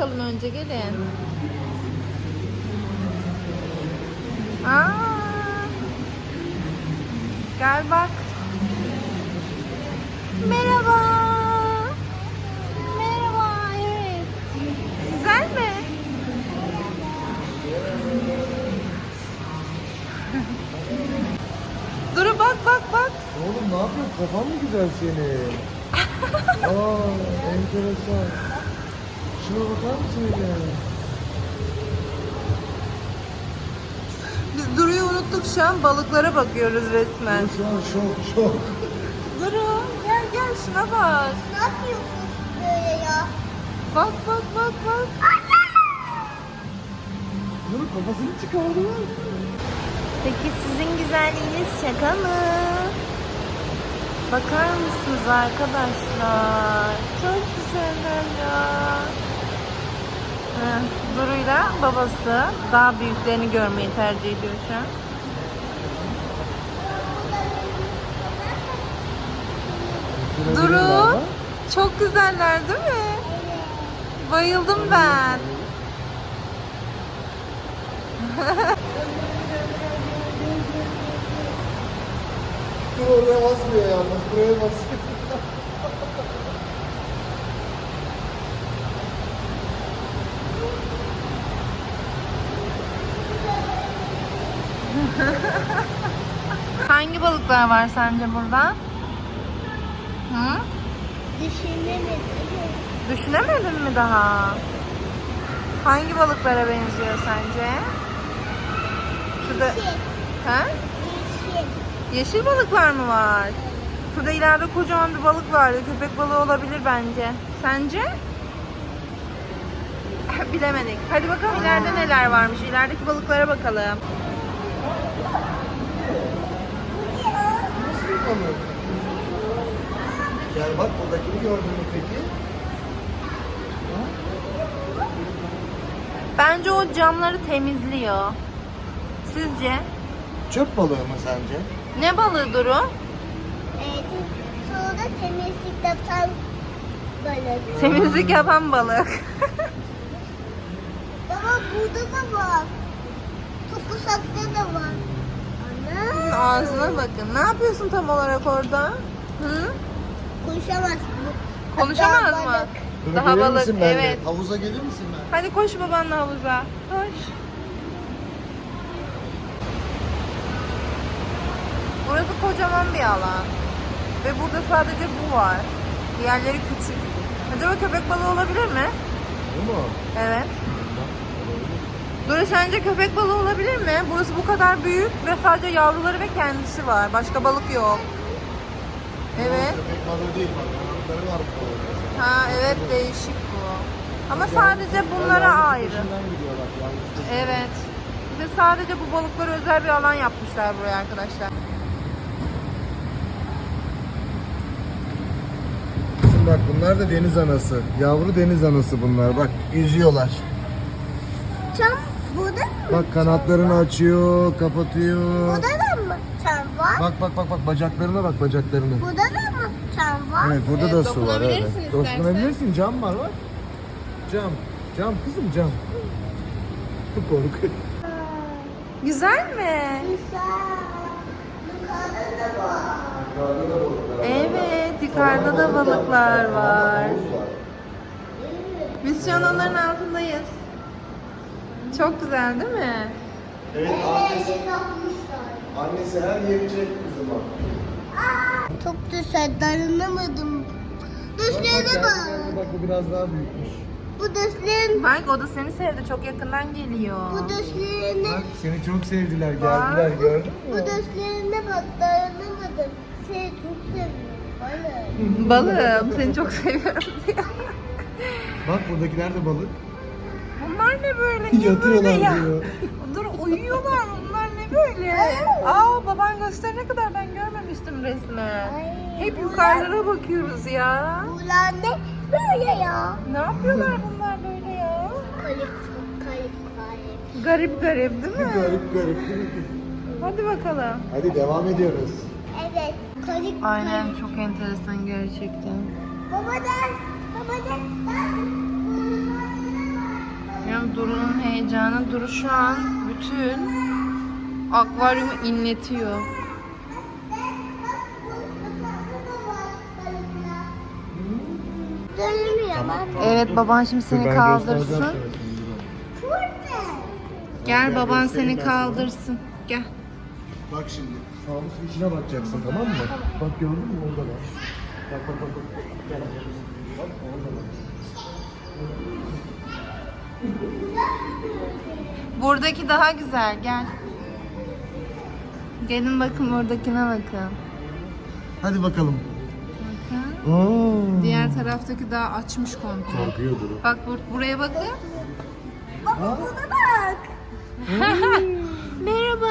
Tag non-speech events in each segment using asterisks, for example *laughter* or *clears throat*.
bakalım önce gelin. Aa. Gel bak. Merhaba. Merhaba. Evet. Güzel mi? *laughs* Duru bak bak bak. Oğlum ne yapıyorsun? Kafan mı güzel senin? *laughs* Aa, enteresan. Şuna bakar mısın ya? Biz Duru'yu unuttuk şu an balıklara bakıyoruz resmen. Şu an şok şok. Duru gel gel şuna bak. Ne yapıyorsun böyle ya? Bak bak bak bak. Bunun kafasını çıkardı. Peki sizin güzelliğiniz şaka mı? Bakar mısınız arkadaşlar? Çok güzeller ya. Heh, Duru'yla babası daha büyüklerini görmeyi tercih ediyor şu an. Duru, çok güzeller değil mi? Bayıldım ben. Dur oraya basmıyor yalnız. Buraya basıyor. *laughs* Hangi balıklar var sence burada? Hı? Düşünemedim. Düşünemedin mi daha? Hangi balıklara benziyor sence? Şurada... Yeşil. Ha? Yeşil. Yeşil balıklar mı var? Şurada ileride kocaman bir balık vardı. Köpek balığı olabilir bence. Sence? *laughs* Bilemedik. Hadi bakalım ileride neler varmış. İlerideki balıklara bakalım. Nasıl? Gel bak buradakini gördün mü peki? Bence o camları temizliyor. Sizce? Çöp balığı mı sence? Ne balığı Duru? Evet. Sonra temizlik yapan balık. Temizlik yapan balık. *laughs* Baba burada da var. Topusakta da var. Ana. Ağzına bakın. Ne yapıyorsun tam olarak orada? Hı? Konuşamaz bu. Konuşamaz Hatta mı? balık. Daha balık, misin benimle? evet. Havuza gelir misin ben? Hadi koş babanla havuza. Koş. Burası kocaman bir alan. Ve burada sadece bu var. Diğerleri küçük. Acaba köpek balığı olabilir mi? Bu mu? Evet. Duru sence köpek balığı olabilir mi? Burası bu kadar büyük ve sadece yavruları ve kendisi var. Başka balık yok. Evet. Köpek balığı değil bak. Var bu. Ha evet değişik bu. Ama sadece bunlara ayrı. Evet. Ve sadece bu balıklara özel bir alan yapmışlar buraya arkadaşlar. Bak bunlar da deniz anası. Yavru deniz anası bunlar. Bak yüzüyorlar. Çam? Bak kanatlarını açıyor, kapatıyor. Burada da mı çam var? Bak bak bak bak bacaklarına bak bacaklarına. Burada da mı çam var? Evet burada da su var. Evet. dokunabilirsin istersen. Dokunabilirsin. Cam var bak. Cam. Cam kızım cam. Korku. Güzel mi? Güzel. Yukarıda da var. Yukarıda da balıklar. Evet, yukarıda da balıklar var. Biz şu an onların altındayız. Çok güzel değil mi? Evet Annesi. Annesi her yeri çek kızıma. Çok güzel dayanamadım. Dişlerine bak. Bak bu biraz daha büyükmüş. Bu dişlerin, Bak o da seni sevdi. Çok yakından geliyor. bu dişlerine, Bak seni çok sevdiler Bak. geldiler gördün bu mü? dişlerine bak dayanamadım. Seni çok seviyorum. Bana. Balım seni çok seviyorum diyor. *laughs* Bak buradakiler de balık. Bunlar ne böyle? Niye Yatıyorlar böyle ya? diyor. Dur uyuyorlar bunlar ne böyle? Aa baban gösterene kadar ben görmemiştim resmen. Ay, Hep bunlar- yukarılara bakıyoruz ya. Bunlar ne böyle ya? Ne yapıyorlar bunlar böyle ya? Garip garip değil mi? garip garip değil mi? Hadi bakalım. Hadi devam ediyoruz. Evet, kayıp, Aynen kayıp. çok enteresan gerçekten. Baba der, baba der. Bunlar Duru'nun heyecanı. Duru şu an bütün akvaryumu inletiyor. Evet baban şimdi seni kaldırsın. Gel baban seni kaldırsın. Gel. Bak şimdi. Fanusun içine bakacaksın tamam mı? Bak gördün mü orada bak. Bak bak bak. bak. Gel. Bak orada bak. Buradaki daha güzel. Gel. Gelin bakın buradakine bakın. Hadi bakalım. Bakın. Oo. Diğer taraftaki daha açmış komple. Korkuyor Duru. Bak bur- buraya bakın. Baba buna bak. *laughs* Merhaba.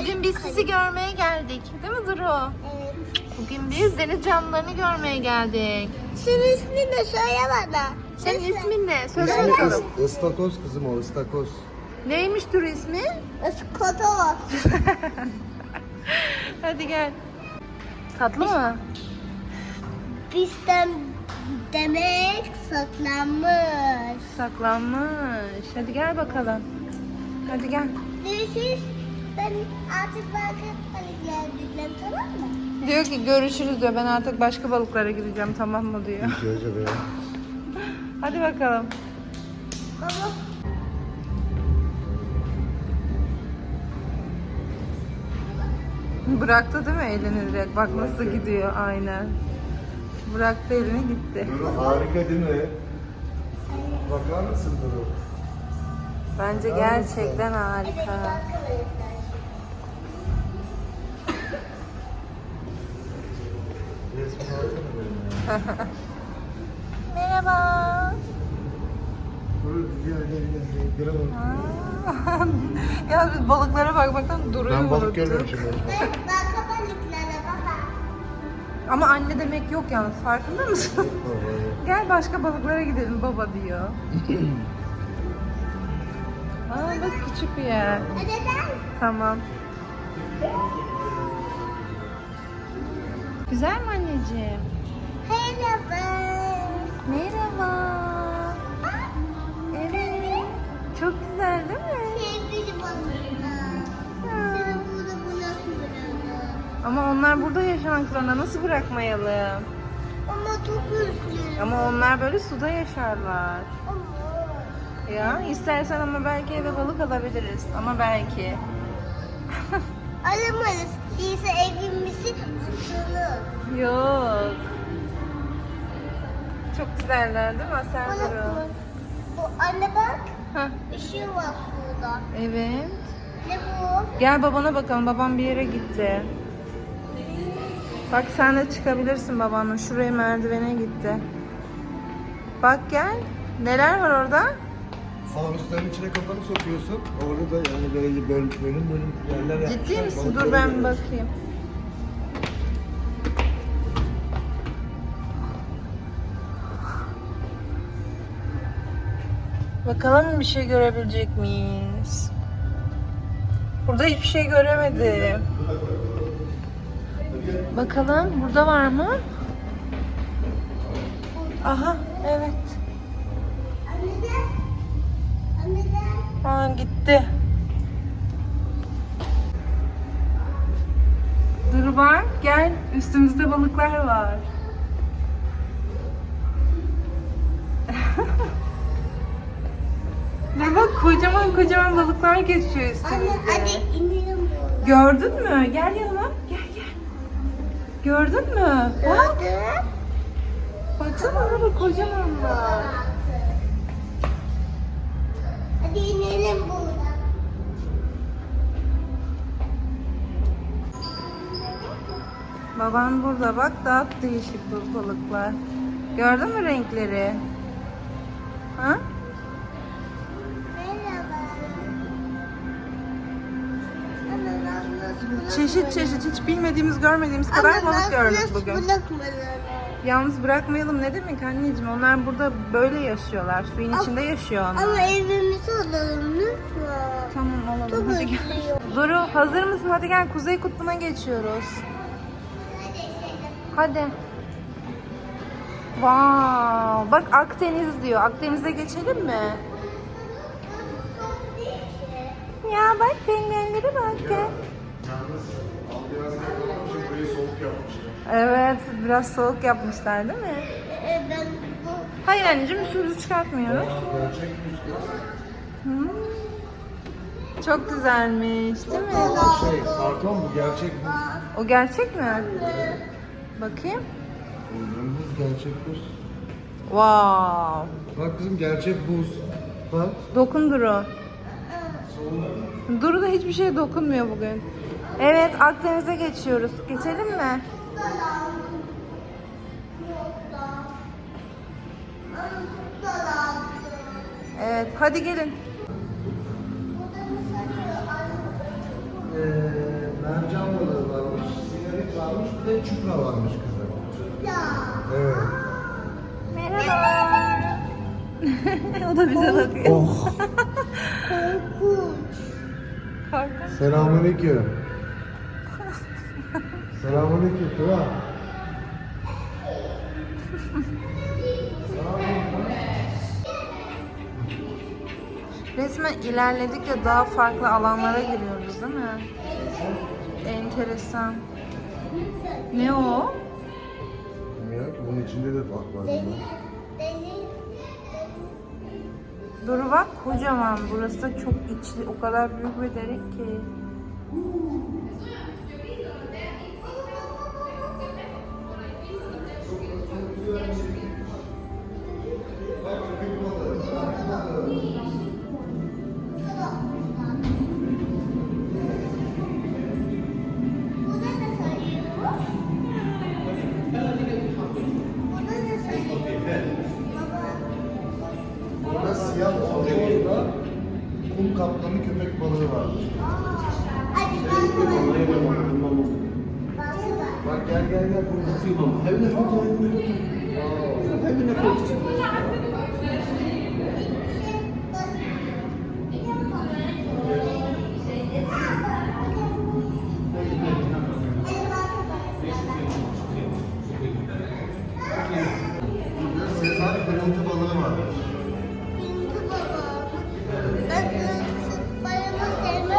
Bugün biz sizi görmeye geldik. Değil mi Duru? Evet. Bugün biz deniz canlılarını görmeye geldik. Senin ismini de söyle bana. Senin ismin ne? Söyle İsmi bakalım. ıs- ıstakoz kızım o ıstakoz. Neymiş Duru ismi? Iskotos. *laughs* Hadi gel. Tatlı mı? Bizden demek saklanmış. Saklanmış. Hadi gel bakalım. Hadi gel. Görüşürüz. Ben artık başka balıklara gideceğim tamam mı? Diyor ki görüşürüz diyor. Ben artık başka balıklara gideceğim tamam mı diyor. Gece be. Hadi bakalım. Baba Bıraktı değil mi elini direkt? Bak nasıl gidiyor aynen. Bıraktı elini gitti. Duru harika değil mi? Bakar mısın Duru? Bence gerçekten harika. Resmini alsana benim ya. *laughs* Merhaba. Duru gel gel gel. gel. Gel bak. *laughs* ya biz balıklara bakmaktan duruyor Ben balık görmüyorum şimdi. ben başka balıklara baba. Ama anne demek yok yalnız farkında mısın? *laughs* Gel başka balıklara gidelim baba diyor. *clears throat* Aa bak küçük bir yer. Neden? Tamam. Güzel mi anneciğim? Merhaba. Merhaba. Ama onlar burada yaşamak zorunda. Nasıl bırakmayalım? Ama çok üzgünüm. Ama onlar böyle suda yaşarlar. Ama. Ya istersen ama belki eve balık alabiliriz. Ama belki. *laughs* Alamayız. Değilse evimizi tutulur. Yok. Çok güzeller değil mi? Bu anne bak. Hah, Işığı var burada. Evet. Ne bu? Gel babana bakalım. Babam bir yere gitti. Bak sen de çıkabilirsin babanla. Şuraya merdivene gitti. Bak gel. Neler var orada? Fanusların içine kafanı sokuyorsun. Orada da yani böyle bölüm bölüm bölüm yerler yapmışlar. Ciddi misin? Dur ben bir bakayım. Bakalım bir şey görebilecek miyiz? Burada hiçbir şey göremedim. Bakalım burada var mı? Aha evet. Anne. Anne. Aa gitti. Dur bak gel üstümüzde balıklar var. *laughs* Ve bak kocaman kocaman balıklar geçiyor Anne üstümüzde. hadi inelim. Gördün mü? Gel yanıma. Gördün mü? Bak. Baksana orada kocamanlar. Hadi inelim buradan. Baban burada bak daha değişik balıklar. Gördün mü renkleri? Ha? Çeşit çeşit hiç bilmediğimiz görmediğimiz kadar balık gördük bugün. Yalnız bırakmayalım ne demek anneciğim? Onlar burada böyle yaşıyorlar. Suyun içinde yaşıyor onlar. Ama evimizi alalım lütfen. Tamam alalım Çok hadi gel. Duru hazır mısın? Hadi gel Kuzey Kutbu'na geçiyoruz. Hadi. Wow, bak Akdeniz diyor. Akdeniz'e geçelim mi? Ya bak penguenlere bak gel. Evet biraz soğuk yapmışlar değil mi? E, ben bu Hayır anneciğim üstümüzü çıkartmıyoruz. Hmm. Çok güzelmiş değil mi? Şey, karton bu gerçek buz. O gerçek mi? Bakayım. Buz gerçek buz. Wow. Bak kızım gerçek buz. Bak. Dokun Duru. Da hiçbir şeye dokunmuyor bugün. Evet Akdeniz'e geçiyoruz. Geçelim mi? Evet hadi gelin. Ee, mercan balığı varmış, sigaret varmış, bir de çupra varmış kızım. Evet. Merhaba. *laughs* o da bize bakıyor. Oh. *laughs* Korkunç. Selamünaleyküm. *laughs* Selamünaleyküm Kıva. Resmen ilerledikçe daha farklı alanlara giriyoruz değil mi? Enteresan. Ne o? Bilmiyorum ki bunun içinde de bak var. Duru bak kocaman. Burası da çok içli. O kadar büyük bir derek ki.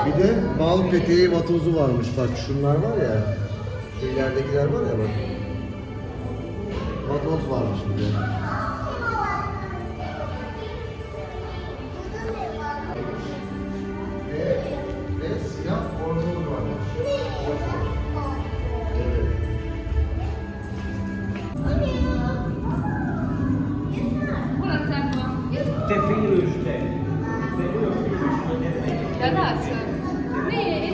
Bir de bal peteği vatozu varmış. Bak şunlar var ya. Şu ileridekiler var ya bak. Vatoz varmış bir de. Ve, ve siyah bornoz varmış. Evet. Ragazzo, lei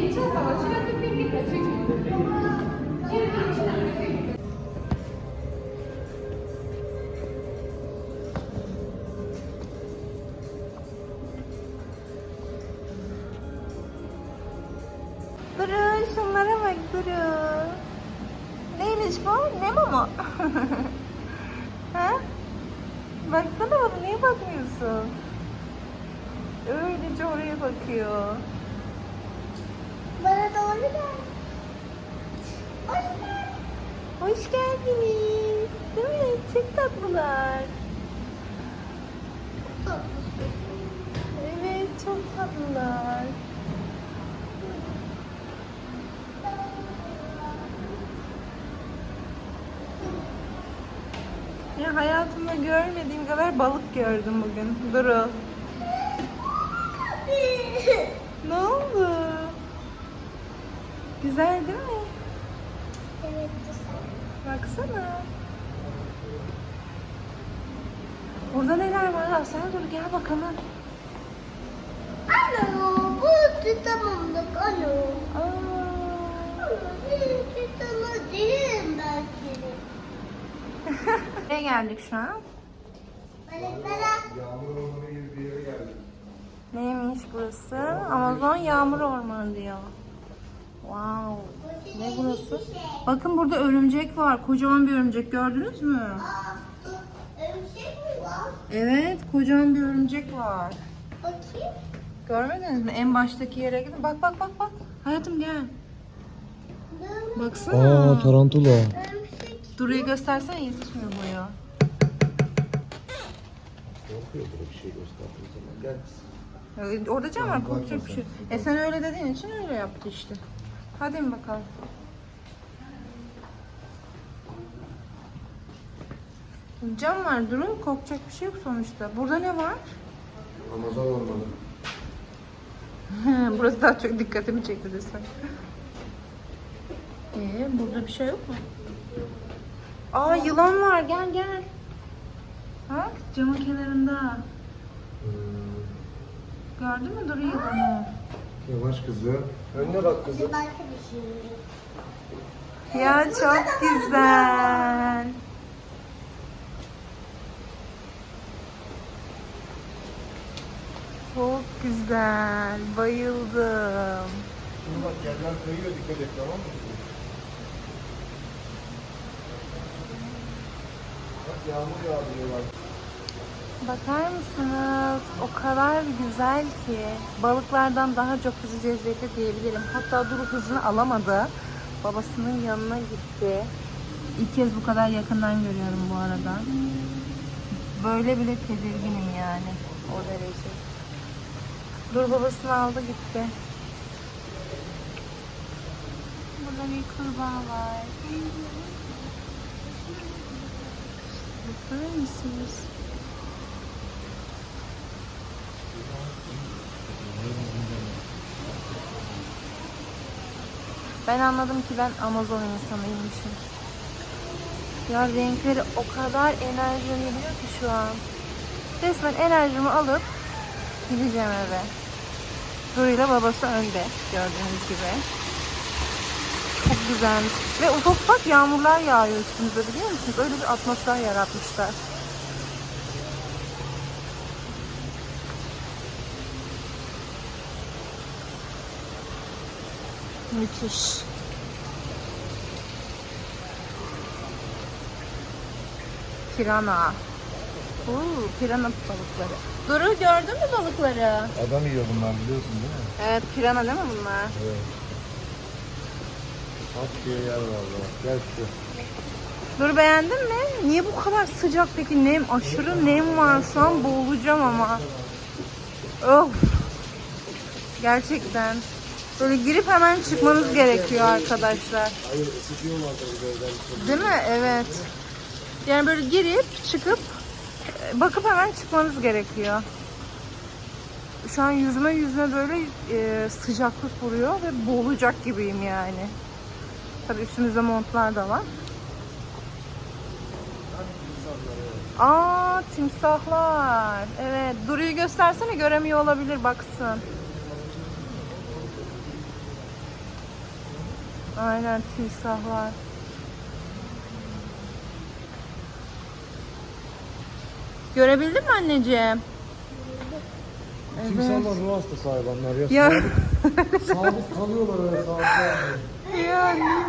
Duru şunlara bak Duru. Neymiş bu? Ne mu? *laughs* ha? Baksana bana niye bakmıyorsun? Öylece oraya bakıyor. Bana doğru gel. Hoş geldin. Hoş geldiniz. Değil mi? Çok tatlılar. Evet çok tatlılar. Ya hayatımda görmediğim kadar balık gördüm bugün. Duru. Ne oldu? Güzel değil mi? Baksana. Orada neler var? Sen dur gel bakalım. Alo, bu tutamamlık alo. Aa, değilim ben seni. *laughs* Nereye geldik şu an? Balıklara Yağmur ormanı gibi bir yere geldik. Neymiş burası? Amazon yağmur ormanı diyor. Wow. Ne burası? Bakın burada örümcek var. Kocaman bir örümcek gördünüz mü? Aa, örümcek mi var? Evet, kocaman bir örümcek var. Bakayım. Görmediniz mi? En baştaki yere gidin. Bak bak bak bak. Hayatım gel. Baksana. tarantula. Örümcek. Duru'yu göstersene yetişmiyor boyu. Korkuyor böyle bir şey gösterdiği zaman. Gel. Orada cam var korkacak bir şey. E sen öyle dediğin için öyle yaptı işte. Hadi mi bakalım. Cam var durun korkacak bir şey yok sonuçta. Burada ne var? Amazon olmalı. *laughs* Burası daha çok dikkatimi çekti desem. Ee, burada bir şey yok mu? Aa yılan var gel gel. Bak camın kenarında. Hmm. Gördün mü Duru yılanı? Yavaş kızım. Önüne bak kızım. Bir başka bir şey. Ya çok güzel. Çok güzel. Bayıldım. Şimdi bak yerler kayıyor dikkat et tamam mı? Bak yağmur yağdırıyor bak. Bakar mısınız? O kadar güzel ki balıklardan daha çok hızlı cezbetti diyebilirim. Hatta Duru hızını alamadı. Babasının yanına gitti. İlk kez bu kadar yakından görüyorum bu arada. Böyle bile tedirginim yani. O derece. Dur babasını aldı gitti. Burada bir kurbağa var. Bakar mısınız? Ben anladım ki ben Amazon insanıymışım. Ya renkleri o kadar enerji veriyor ki şu an. Resmen enerjimi alıp gideceğim eve. Duru'yla babası önde gördüğünüz gibi. Çok güzelmiş. Ve ufak ufak yağmurlar yağıyor üstümüze biliyor musunuz? Öyle bir atmosfer yaratmışlar. Müthiş. Pirana. Oo, pirana balıkları. Duru gördün mü balıkları? Adam yiyor bunlar biliyorsun değil mi? Evet pirana değil mi bunlar? Evet. At diye yer var bak. Gel şu. Dur beğendin mi? Niye bu kadar sıcak peki? Nem aşırı nem var şu an boğulacağım ama. Of. Gerçekten. Böyle girip hemen çıkmanız gerekiyor arkadaşlar. Hayır ısıtıyorlar tabii. Değil mi? Evet. Yani böyle girip çıkıp e, bakıp hemen çıkmanız gerekiyor. Şu an yüzme yüzme böyle e, sıcaklık vuruyor ve boğulacak gibiyim yani. Tabii üstümüzde montlar da var. Aa timsahlar. Evet. Duru'yu göstersene göremiyor olabilir baksın. Aynen timsahlar. Görebildin mi anneciğim? Evet. Timsahlar ruh hastası hayvanlar ya. Ya. Sabit, sabit kalıyorlar öyle saatlerce. Yani.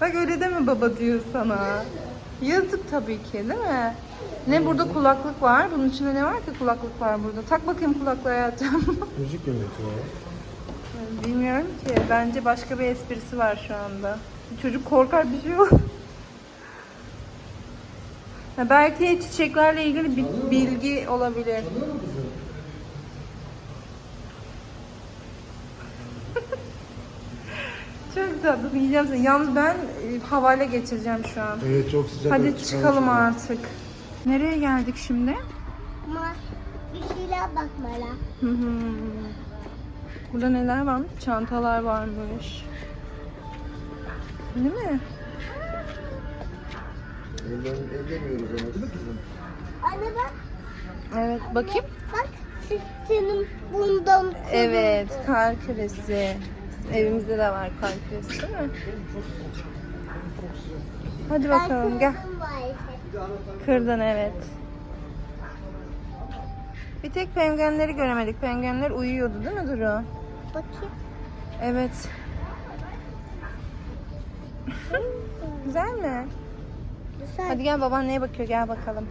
Bak öyle deme baba diyor sana. Yazık tabii ki değil mi? Ne burada kulaklık var? Bunun içinde ne var ki kulaklık var burada? Tak bakayım kulaklığı hayatım. Müzik yönetiyor. Bilmiyorum ki. Bence başka bir esprisi var şu anda. Çocuk korkar bir şey yok. Ha, belki çiçeklerle ilgili bir bilgi olabilir. *laughs* Çok tatlı yiyeceğim seni. Yalnız ben e, havale geçireceğim şu an. Evet çok sıcak. Hadi Çıkalım artık. Nereye geldik şimdi? Ama bir şeyler bakmalı. Hı hı. Burada neler varmış? Çantalar varmış. Değil mi? Ellerini ellemiyoruz ama değil mi kızım? Anne bak. Evet bakayım. Bak senin bundan Evet kar küresi. Evimizde de var kar küresi değil mi? Hadi bakalım gel. Kırdın evet. Bir tek penguenleri göremedik. Penguenler uyuyordu değil mi Duru? Bakayım. Evet. Güzel mi? Güzel. Hadi gel baban neye bakıyor gel bakalım.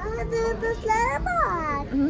Aa, durdurlara bak. Hmm,